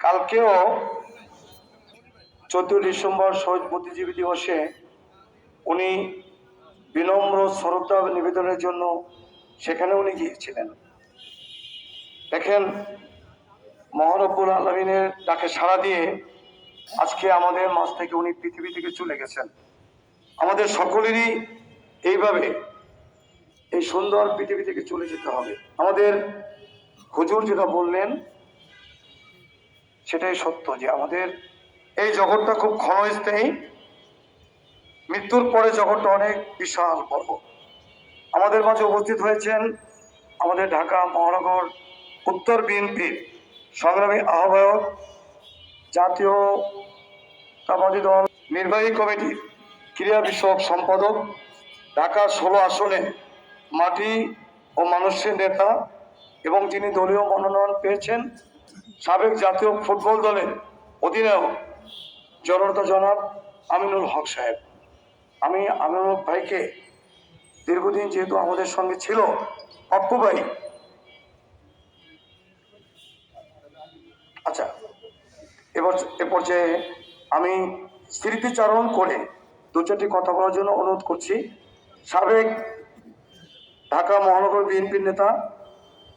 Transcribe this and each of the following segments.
কালকেও চোদ্দ ডিসেম্বর শহীদ বুদ্ধিজীবী দিবসে উনি বিনম্র শ্রদ্ধা নিবেদনের জন্য সেখানে উনি গিয়েছিলেন। দেখেন, মহারব্বুল আলমিনের ডাকে সাড়া দিয়ে আজকে আমাদের মাঝ থেকে উনি পৃথিবী থেকে চলে গেছেন। আমাদের সকলেরই এইভাবে এই সুন্দর পৃথিবী থেকে চলে যেতে হবে। আমাদের হুজুর যেটা বললেন, সেটাই সত্য যে আমাদের এই জগৎটা খুব ক্ষণস্থায়ী। মৃত্যুর পরে জগৎটা অনেক বিশাল বড় আমাদের মাঝে উপস্থিত হয়েছেন আমাদের ঢাকা মহানগর উত্তর বিএনপির সংগ্রামী আহ্বায়ক জাতীয় দল নির্বাহী কমিটির ক্রীড়া বিষয়ক সম্পাদক ঢাকা ষোলো আসনে মাটি ও মানুষের নেতা এবং যিনি দলীয় মনোনয়ন পেয়েছেন, সাবেক জাতীয় ফুটবল দলের অধিনায়ক, জনতা জনাব আমিনুল হক সাহেব। আমি আমিনুল ভাইকে দীর্ঘদিন যেহেতু আমাদের সঙ্গে ছিল অপ্পু ভাই। আচ্ছা এবার এ পর্যায়ে আমি স্মৃতিচারণ করে দু চারটি কথা বলার জন্য অনুরোধ করছি। সাবেক ঢাকা মহানগর বিএনপির নেতা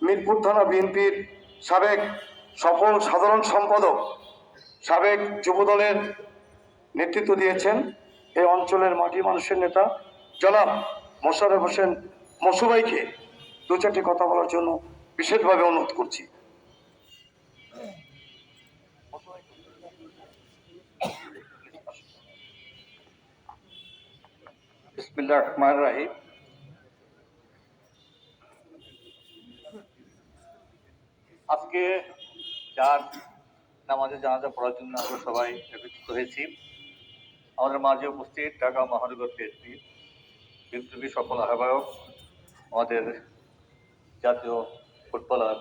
মিরপুর থানা বিএনপির সাবেক সফল সাধারণ সম্পাদক, সাবেক যুবদলের নেতৃত্ব দিয়েছেন এই অঞ্চলের মাটি মানুষের নেতা জনাব মোশারফ হোসেন মসুবাইকে দু চারটি কথা বলার জন্য বিশেষভাবে অনুরোধ করছি। বিসমিল্লাহ রহমান রাহিম। আজকে যার নামাজে জানাজা পড়ার জন্য আমরা সবাই একত্রিত হয়েছি। আমাদের মাঝে উপস্থিত ঢাকা মহানগর বিএনপি বিপ্লবী সফল আহ্বায়ক, আমাদের জাতীয় ফুটবলার,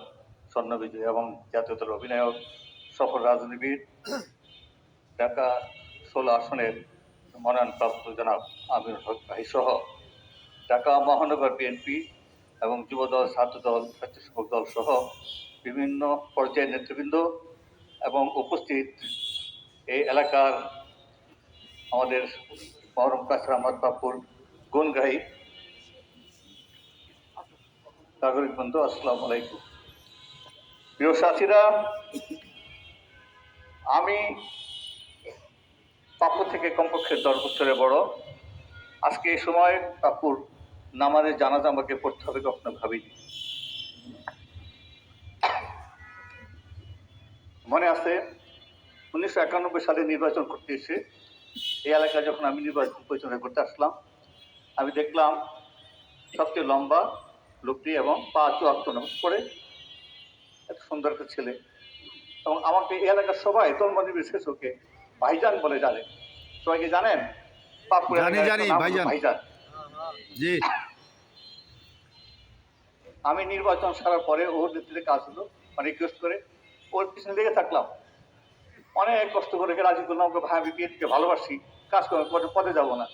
স্বর্ণ বিজয় এবং জাতীয় দলের অধিনায়ক, সফল রাজনীতিবিদ, ঢাকা ষোলো আসনের মনোনয়নপ্রাপ্ত জনাব আমির হক ভাই সহ ঢাকা মহানগর বিএনপি এবং যুবদল, ছাত্রদল স্বেচ্ছাসেবক দল সহ বিভিন্ন পর্যায়ের নেতৃবৃন্দ এবং উপস্থিত এই এলাকার আমাদের মহরম কাসর আহমদ বাপুর গুণগাহী। নাগরিক বন্ধু, আসসালাম আলাইকুম। প্রিয় সাথীরা, আমি পাপ্পু থেকে কমপক্ষে দশ বছরের বড়। আজকে এই সময় পাপ্পুর নামাজের জানাজা আমাকে পড়তে হবে কখনো ভাবিনি। মনে আছে? উনিশশো একানব্বই সালে নির্বাচন করতে এসে এই এলাকায় যখন আমি নির্বাচন পরিচালনা করতে আসলাম আমি দেখলাম সবচেয়ে লম্বা লোকটি এবং পা চুয়াত্তর নামাজ পড়ে এত সুন্দর একটা ছেলে। এবং আমাকে এই এলাকার সবাই তন্মনি বিশেষ ওকে ভাইজান বলে জানে। সবাই কি জানেন ভাইজান। জি। আমি নির্বাচন সারার পরে ওর নেতৃত্বে কাজ হলো মানে রিকোয়েস্ট করে ওর পিছনে লেগে থাকলাম। অনেক কষ্ট করে রাজি করলাম, ওকে ভাই আমি বিএনপিকে ভালোবাসি, কাজ করে পরে পদে যাব না।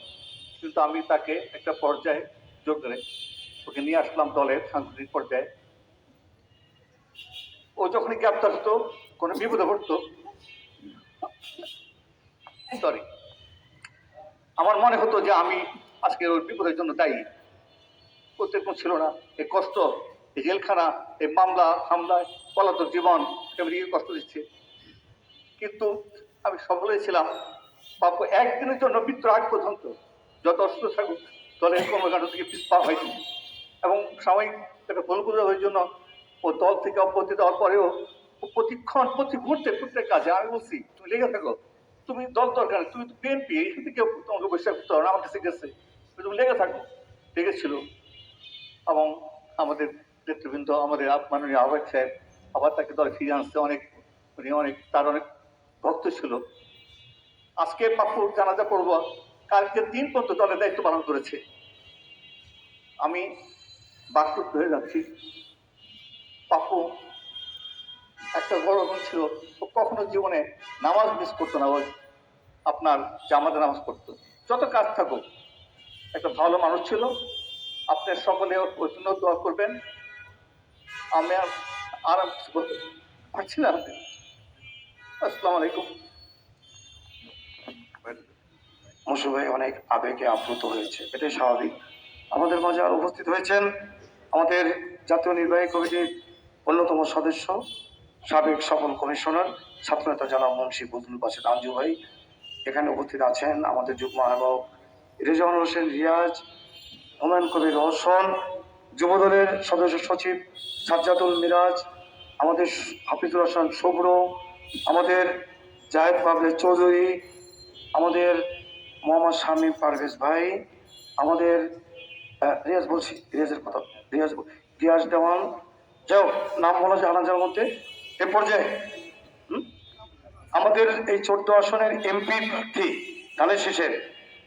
কিন্তু আমি তাকে একটা পর্যায়ে জোর করে ওকে নিয়ে আসলাম দলের সাংগঠনিক পর্যায়ে। ও যখনই গ্রেপ্তার হতো, কোনো বিপদে পড়তো। সরি আমার মনে হতো যে আমি আজকে ওর বিপদের জন্য দায়ী। কোনো ছিল না, এই কষ্ট এই জেলখানা, এই মামলা, হামলায় পলাতক জীবন এমনি কষ্ট দিচ্ছে। কিন্তু আমি সফলই ছিলাম বাপু, একদিনের জন্য মৃত্যু আগ পর্যন্ত যত অসুস্থ থাকুক, দলের কর্মকাণ্ড থেকে পিছপা হয়নি। এবং সাময়িক একটা ভুল করে ওই জন্য ও দল থেকে অব্যাহতি দেওয়ার পরেও প্রতিক্ষণ, প্রতি মুহূর্তে প্রত্যেক কাজে আমি বলছি, তুমি লেগে থাকো। তুমি দল দরকার, তুমি তো বিএনপি এখান থেকে তোমাকে বসে করতে হবে আমার কাছে গেছে। তুমি লেগে থাকো। লেগেছিল। এবং আমাদের নেতৃবৃন্দ আমাদের মাননীয় আহ্বায়ক সাহেব, আবার তাকে দলে ফিরে আনতে অনেক, উনি অনেক, তার অনেক ভক্ত ছিল। আজকে পাপ্পু জানাজা পড়ব, কালকের দিন পর্যন্ত দলের দায়িত্ব পালন করেছে। আমি বাস্তুত হয়ে যাচ্ছি। পাপ্পু একটা বড় গুণ ছিল, ও কখনো জীবনে নামাজ মিস করতো না ওই আপনার জামাতে নামাজ পড়তো। যত কাজ থাকুক, একটা ভালো মানুষ ছিল। আপনার সকলে ওর জন্য দোয়া করবেন। আমি আর- আর আমি কিছু বলতে পারছি না। আসসালামু আলাইকুম। মসু ভাই অনেক আবেগে আপ্লুত হয়েছে, এটাই স্বাভাবিক। আমাদের মাঝে আর উপস্থিত হয়েছেন আমাদের জাতীয় নির্বাহী কমিটির অন্যতম সদস্য, সাবেক সফল কমিশনার ছাত্রনেতা জনাব মুন্সি বদুল বাসিদ আঞ্জু ভাই। এখানে উপস্থিত আছেন আমাদের যুগ্ম আহ্বায়ক রেজাউল হোসেন রিয়াজ, হুমায়ুন কবির রহসন যুবদলের সদস্য সচিব সাজ্জাদুল মিরাজ, আমাদের হাফিজুর হাসান শুভ্র আমাদের জাহেদ পাবলে চৌধুরী, আমাদের মোহাম্মদ শামীম পারভেজ ভাই, আমাদের রিয়াজ বলছি, রিয়াজের কথা, রিয়াজ রিয়াজ দেওয়ান। যাও নাম বলা যায় আনাজার মধ্যে। এ পর্যায়ে আমাদের এই চোদ্দ আসনের এমপি প্রার্থী ধানের শেষের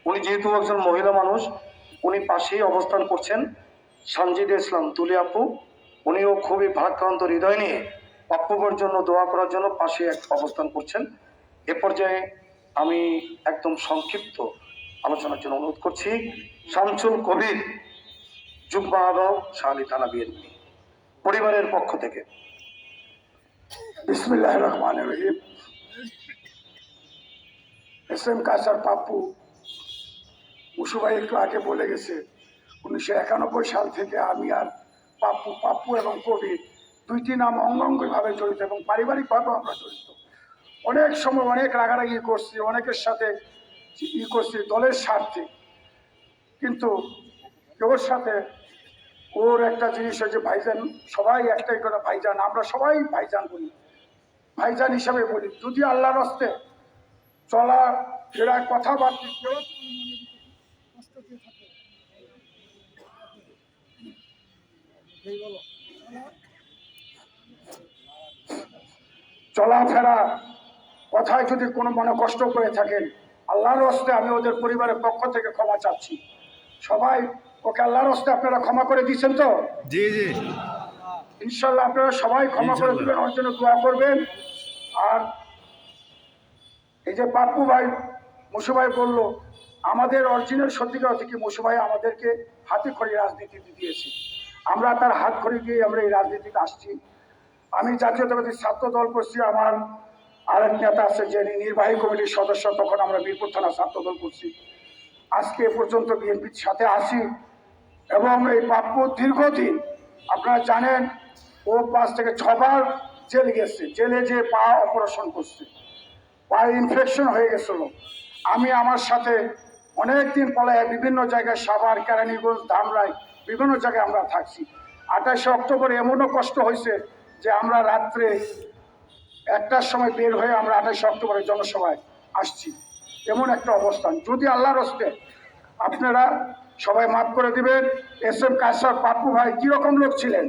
উনি যেহেতু একজন মহিলা মানুষ, উনি পাশেই অবস্থান করছেন সঞ্জিদা ইসলাম তুলি আপু উনিও খুবই ভারাক্রান্ত হৃদয় নিয়ে পাপ্পুর জন্য দোয়া করার জন্য পাশে এক অবস্থান করছেন। এ পর্যায়ে আমি একদম সংক্ষিপ্ত আলোচনার জন্য অনুরোধ করছি। শামসুল কবির, যুগ্ম আহ্বায়ক শাহালি থানা বিএনপি, পরিবারের পক্ষ থেকে। বিসমিল্লাহ রহমান রহিম। এস এম কাসার পাপ্পু মুসুভাই একটু আগে বলে গেছে, উনিশশো একানব্বই সাল থেকে আমি আর পাপ্পু পাপ্পু এবং কবির দুইটি নাম অঙ্গাঙ্গিভাবে জড়িত এবং পারিবারিকভাবেও আমরা জড়িত। অনেক সময় অনেক রাগারাগি করছি, অনেকের সাথে ই করছি দলের স্বার্থে। কিন্তু ওর সাথে ওর একটা জিনিস হয়েছে, ভাইজান, সবাই একটাই করে ভাইজান, আমরা সবাই ভাইজান বলি। ভাইজান হিসাবে বলি, যদি আল্লাহর হস্তে চলা, ফেরা, কথাবার্তা চলাফেরা কথায় যদি কোনো মনে কষ্ট করে থাকেন আল্লাহর হস্তে আমি ওদের পরিবারের পক্ষ থেকে ক্ষমা চাচ্ছি। সবাই ওকে আল্লাহর হস্তে আপনারা ক্ষমা করে দিচ্ছেন তো? জি জি। ইনশাল্লাহ আপনারা সবাই ক্ষমা করে দেবেন ওর জন্য দোয়া করবেন। আর এই যে পাপ্পু ভাই মুসু ভাই বলল আমাদের অরিজিনাল সত্যিকার অর্থে কি মুসু ভাই আমাদেরকে হাতে খড়ি রাজনীতিতে দিয়েছে? আমরা তার হাত খড়ি দিয়ে আমরা এই রাজনীতিতে আসছি। আমি জাতীয়তাবাদী ছাত্র দল করছি, আমার আরেক নেতা আছে যে নির্বাহী কমিটির সদস্য, তখন আমরা বীরপুর থানা ছাত্র দল করছি। আজকে পর্যন্ত বিএনপির সাথে আসি এবং এই প্রাপ্য দীর্ঘদিন, আপনারা জানেন, ও পাঁচ থেকে ছবার জেল গেছে, জেলে যে পা অপারেশন করছে। পায়ে ইনফেকশন হয়ে গেছিল। আমি আমার সাথে অনেক দিন পলায় বিভিন্ন জায়গায় সাভার, কেরানীগঞ্জ, ধামরাই বিভিন্ন জায়গায় আমরা থাকছি। আঠাশে অক্টোবর এমনও কষ্ট হয়েছে যে আমরা রাত্রে একটার সময় বের হয়ে আমরা আঠাশে অক্টোবরের জনসভায় আসছি। এমন একটা অবস্থান। যদি আল্লাহর হস্তে আপনারা সবাই মাফ করে দিবেন। এস এম কাসার পাপ্পু ভাই কীরকম লোক ছিলেন?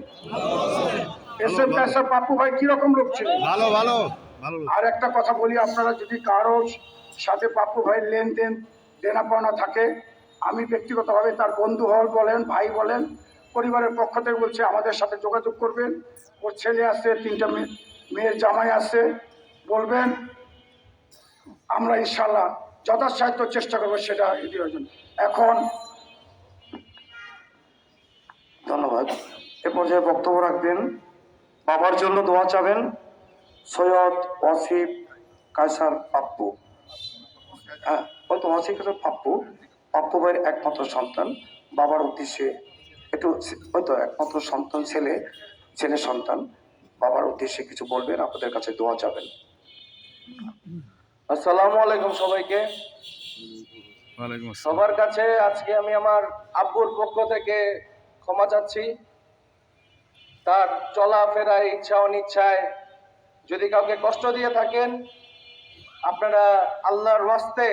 এস এম কাসার পাপ্পু ভাই কীরকম লোক ছিলেন? ভালো ভালো ভালো আর একটা কথা বলি আপনারা যদি কারও সাথে পাপ্পু ভাইয়ের লেনদেন দেনা পাওনা থাকে আমি ব্যক্তিগতভাবে তার বন্ধু হল বলেন, ভাই বলেন, পরিবারের পক্ষ থেকে বলছে, আমাদের সাথে যোগাযোগ করবেন। ওর ছেলে আছে, তিনটা মেয়ে, মেয়ের জামাই আছে। বলবেন, আমরা ইনশাল্লাহ যথাসাধ্য চেষ্টা করব সেটা জন্য। এখন ধন্যবাদ। এ পর্যায়ে বক্তব্য রাখবেন। বাবার জন্য দোয়া চাবেন সৈয়দ ওয়াসিফ কায়সার পাপ্পু। হ্যাঁ ওই তো কায়সার পাপ্পু। ভাইয়ের একমাত্র সন্তান বাবার উদ্দেশ্যে একটু ওই তো একমাত্র সন্তান ছেলে ছেলে সন্তান বাবার উদ্দেশ্যে কিছু বলবেন আপনাদের কাছে দোয়া যাবেন আসসালামু আলাইকুম সবাইকে। ওয়ালাইকুম সবার কাছে আজকে আমি আমার আব্বুর পক্ষ থেকে ক্ষমা চাচ্ছি। তার চলাফেরায় ইচ্ছা অনিচ্ছায় যদি কাউকে কষ্ট দিয়ে থাকেন আপনারা আল্লাহর ওয়াস্তে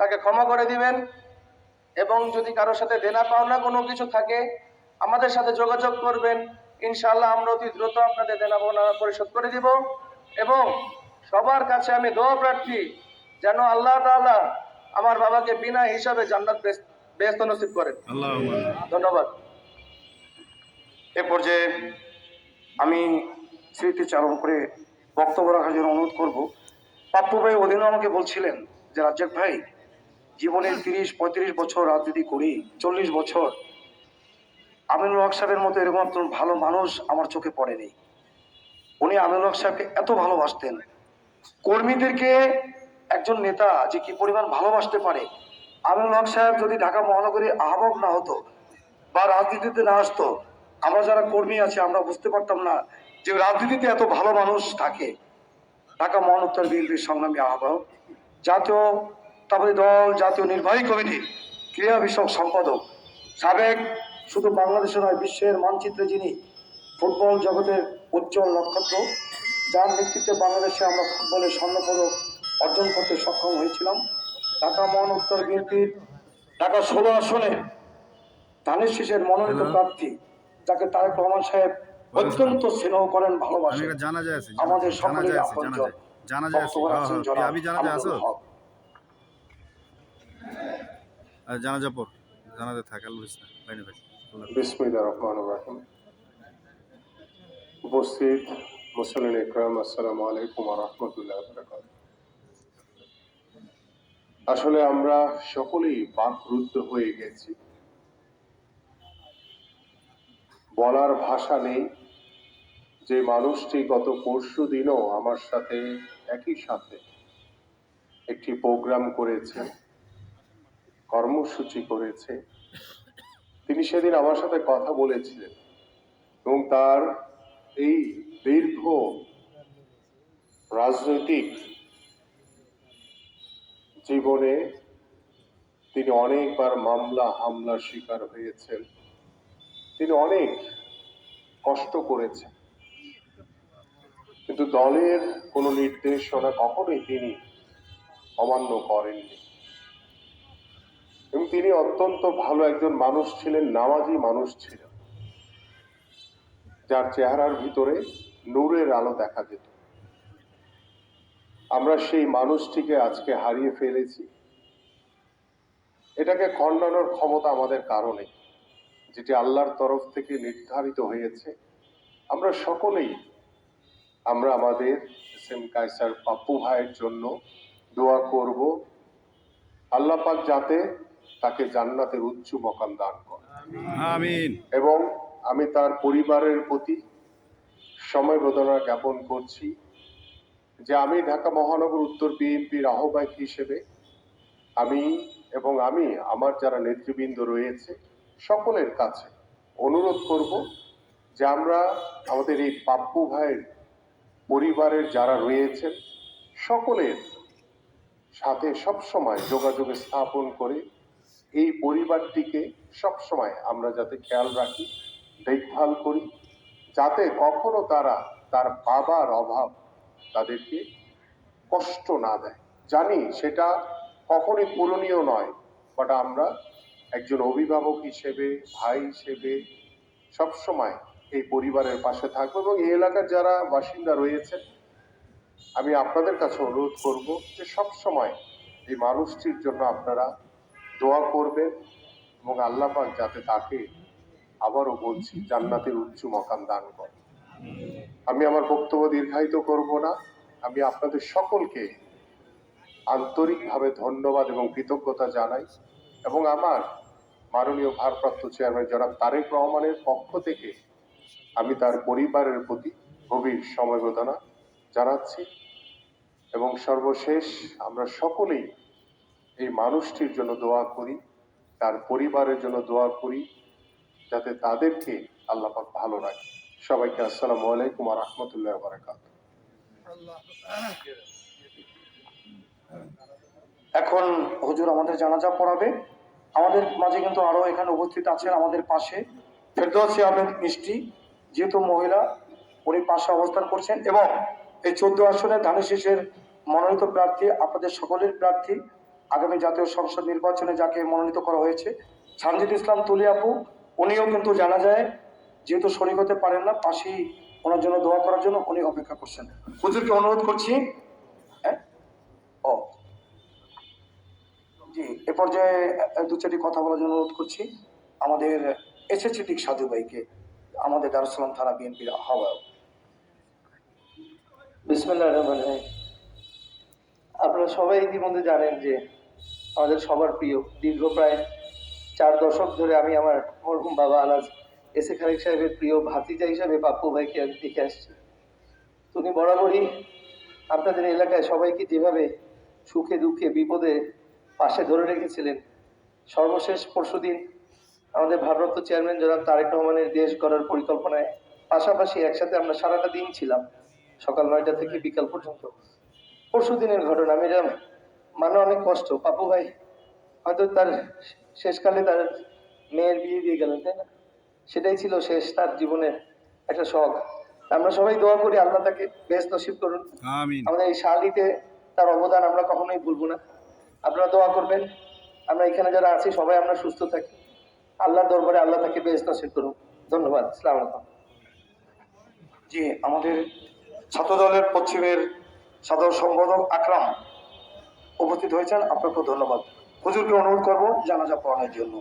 তাকে ক্ষমা করে দিবেন। এবং যদি কারোর সাথে দেনা পাওনা কোনো কিছু থাকে আমাদের সাথে যোগাযোগ করবেন। ইনশাআল্লাহ আমরা অতি দ্রুত আপনাদের দেনা পাওনা পরিশোধ করে দিব। এবং সবার কাছে আমি দোয়া প্রার্থী যেন আল্লাহ তাআলা আমার বাবাকে বিনা হিসাবে জান্নাত বেহেশত নসিব করেন। ধন্যবাদ। এ পর্যায়ে আমি স্মৃতিচারণ করে বক্তব্য রাখার জন্য অনুরোধ করব। পাপ্পু ভাই ওদিনও আমাকে বলছিলেন যে রাজ্জাক ভাই জীবনের তিরিশ, পঁয়ত্রিশ বছর রাজনীতি করি, চল্লিশ বছর। আমিনুল হক সাহেবের মতো এরকম একজন ভালো মানুষ আমার চোখে পড়েনি। উনি আমিনুল হক সাহেবকে এত ভালোবাসতেন। কর্মীদেরকে একজন নেতা যে কি পরিমাণ ভালোবাসতে পারে? আমিনুল হক সাহেব যদি ঢাকা মহানগরী আহ্বায়ক না হতো বা রাজনীতিতে না আসতো, আমরা যারা কর্মী আছি, আমরা বুঝতে পারতাম না যে রাজনীতিতে এত ভালো মানুষ থাকে। ঢাকা মহানগর বিএনপির সংগ্রামী আহ্বায়ক, জাতীয় তারপরে দল জাতীয় নির্বাহী কমিটির ক্রীড়া বিষয়ক সম্পাদক সাবেক শুধু বাংলাদেশে নয় বিশ্বের মানচিত্রে যিনি ফুটবল জগতের উজ্জ্বল নক্ষত্র যার নেতৃত্বে বাংলাদেশে আমরা ফুটবলের স্বর্ণপদক অর্জন করতে সক্ষম হয়েছিলাম। ঢাকা মহানগর বিএনপির ঢাকা ষোলো আসনে ধানের শীষের মনোনীত প্রার্থী যাকে তারেক রহমান সাহেব অত্যন্ত স্নেহ করেন ভালোবাসেন। জানা যায় আমাদের সকলের যায় আছে জানা আপনজন যায় জানা যায় আমি জানা যায় আছো আমিনুল হক। আর জানা যা পর জানা যায় থাক। উপস্থিত মুসলিম ইকরাম আসসালামু আলাইকুম রহমতুল্লাহ আসলে আমরা সকলেই বাকরুদ্ধ হয়ে গেছি। বলার ভাষা নেই। যে মানুষটি গত পরশু দিনও আমার সাথে একই সাথে একটি প্রোগ্রাম করেছে কর্মসূচি করেছে। তিনি সেদিন আমার সাথে কথা বলেছিলেন এবং তার এই দীর্ঘ রাজনৈতিক জীবনে তিনি অনেকবার মামলা, হামলার শিকার হয়েছেন। তিনি অনেক কষ্ট করেছেন। কিন্তু দলের কোনো নির্দেশনা কখনোই তিনি অমান্য করেননি। এবং তিনি অত্যন্ত ভালো একজন মানুষ ছিলেন, নামাজি মানুষ ছিলেন। যার চেহারার ভিতরে নূরের আলো দেখা যেত। আমরা সেই মানুষটিকে আজকে হারিয়ে ফেলেছি। এটাকে খণ্ডানোর ক্ষমতা আমাদের কারণে, যেটি আল্লাহর তরফ থেকে নির্ধারিত হয়েছে। আমরা সকলেই, আমরা আমাদের এস এম কায়সার পাপ্পু ভাইয়ের জন্য দোয়া করব। আল্লাহ পাক যাতে তাকে জান্নাতের উচ্চ মকাম দান করে। আমিন। এবং আমি তার পরিবারের প্রতি সমবেদনা জ্ঞাপন করছি যে আমি ঢাকা মহানগর উত্তর বিএনপির আহ্বায়ক হিসেবে আমি এবং আমি আমার যারা নেতৃবৃন্দ রয়েছে সকলের কাছে অনুরোধ করব যে আমরা আমাদের এই পাপ্পু ভাইয়ের পরিবারের যারা রয়েছেন সকলের সাথে সবসময় যোগাযোগ স্থাপন করে এই পরিবারটিকে সবসময় আমরা যাতে খেয়াল রাখি, দেখভাল করি, যাতে কখনো তারা তার বাবার অভাব তাদেরকে কষ্ট না দেয়। জানি সেটা কখনোই পূরণীয় নয় বাট আমরা একজন অভিভাবক হিসেবে, ভাই হিসেবে সবসময় এই পরিবারের পাশে থাকব এবং এই এলাকার যারা বাসিন্দা রয়েছেন আমি আপনাদের কাছে অনুরোধ করব যে সব সময় এই মানুষটির জন্য আপনারা দোয়া করবেন এবং আল্লাহ পাক যাতে তাকে আবারও বলছি, জান্নাতের উচ্চ মকাম দান করে। আমি আমার বক্তব্য দীর্ঘায়িত করব না। আমি আপনাদের সকলকে আন্তরিকভাবে ধন্যবাদ এবং কৃতজ্ঞতা জানাই এবং আমার মাননীয় ভারপ্রাপ্ত চেয়ারম্যান জনাব তারেক রহমানের পক্ষ থেকে আমি তার পরিবারের প্রতি গভীর সমবেদনা জানাচ্ছি এবং সর্বশেষ আমরা সকলেই এই মানুষটির জন্য দোয়া করি, তার পরিবারের জন্য দোয়া করি, যাতে তাদেরকে আল্লাহ পাক ভালো রাখে। সবাইকে আসসালামু আলাইকুম আর রহমতুল্লাহ বারাকাত এখন হুজুর আমাদের জানাজা পড়াবে। আমাদের মাঝে কিন্তু আরও এখানে উপস্থিত আছেন আমাদের পাশে ফেরদৌসি আহমেদ মিষ্টি, যেহেতু মহিলা, উনি পাশে অবস্থান করছেন এবং এই চোদ্দ আসনে ধানের শীষের মনোনীত প্রার্থী, আপনাদের সকলের প্রার্থী আগামী জাতীয় সংসদ নির্বাচনে যাকে মনোনীত করা হয়েছে, সানজিদ ইসলাম তুলি আপু উনিও কিন্তু জানা যায়, যেহেতু শরিক হতে পারেন না, পাশেই ওনার জন্য দোয়া করার জন্য উনি অপেক্ষা করছেন। হুজুরকে অনুরোধ করছি হ্যাঁ? ও। জি, এ পর্যায়ে দু চারটি কথা বলার জন্য অনুরোধ করছি। আমাদের এসএসসি দিক সাধু ভাইকে, আমাদের দারুসালাম থানা বিএনপির আহ্বায়ক। বিসমিল্লাহ রহমান রহিম। আপনারা সবাই ইতিমধ্যে জানেন যে আমাদের সবার প্রিয়, দীর্ঘ প্রায় চার দশক ধরে আমি আমার মরহুম বাবা আলাজ এস খালিক সাহেবের প্রিয় ভাতিজা হিসাবে পাপ্পু ভাইকে আমি দেখে আসছি। উনি বরাবরই আপনাদের এলাকায় সবাইকে যেভাবে সুখে দুঃখে বিপদে পাশে ধরে রেখেছিলেন, সর্বশেষ পরশুদিন আমাদের ভারপ্রাপ্ত চেয়ারম্যান জনাব তারেক রহমানের দেশ গড়ার পরিকল্পনায় পাশাপাশি একসাথে আমরা সারাটা দিন ছিলাম, সকাল নয়টা থেকে বিকাল পর্যন্ত। পরশু দিনের ঘটনা। আমি এটা মানে অনেক কষ্ট। পাপু ভাই হয়তো তার শেষকালে তার মেয়ের বিয়ে দিয়ে গেলেন তাই না? সেটাই ছিল শেষ তার জীবনের একটা শখ। আমরা সবাই দোয়া করি আল্লাহ তাকে বেশ নসিব করুন। আমাদের এই শালিতে তার অবদান আমরা কখনোই ভুলবো না। আপনারা দোয়া করবেন। আমরা এখানে যারা আছি সবাই আমরা সুস্থ থাকি। আল্লাহর দরবারে আল্লাহ তাকে বেশ নসিব করুন ধন্যবাদ। আসসালামু জি আমাদের ছাত্রদলের পশ্চিমের সাধারণ সম্পাদক আকরাম উপস্থিত হয়েছেন। আপনাকে ধন্যবাদ। হুজুরকে অনুরোধ করব জানাজা পড়ানোর জন্য।